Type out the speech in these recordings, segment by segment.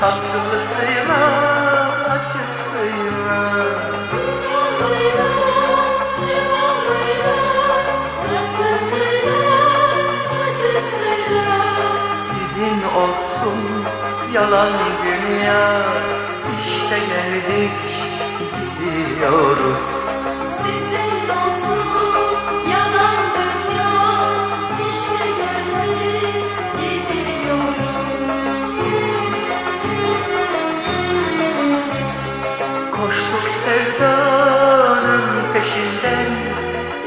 Tatlısıyla acısıyla Günahıyla, sevabıyla, tatlısıyla, acısıyla. Sizin olsun yalan dünya İşte geldik gidiyoruz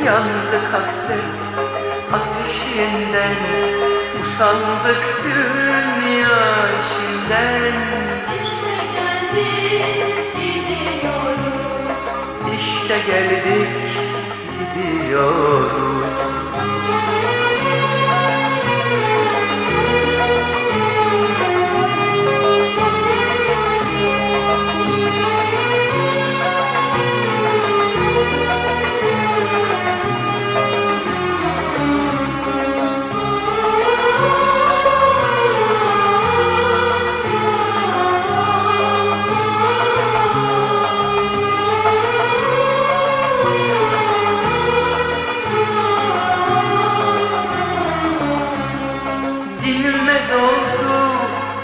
Yandık hasret ateşinden Usandık dünya işinden. İşte geldik, gidiyoruz. İşte geldik gidiyoruz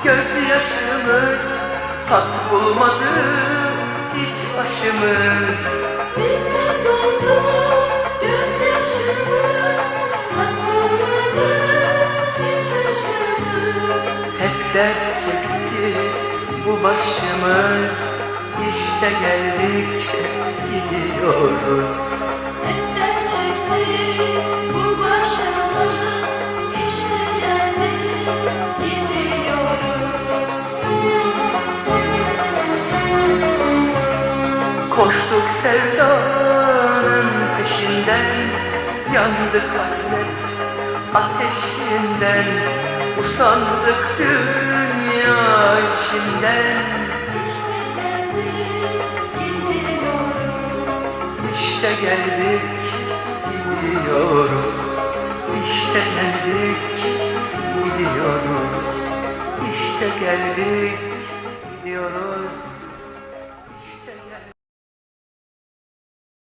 gözyaşımız Tat bulmadı hiç başımız. Bitmez oldu gözyaşımız, tat bulmadı hiç yaşımız. Hep dert çekti bu başımız. İşte geldik gidiyoruz Koştuk sevdanın peşinden Yandık hasret ateşinden Usandık dünya içinden. İşte geldik, gidiyoruz. İşte geldik gidiyoruz. İşte geldik gidiyoruz. İşte geldik gidiyoruz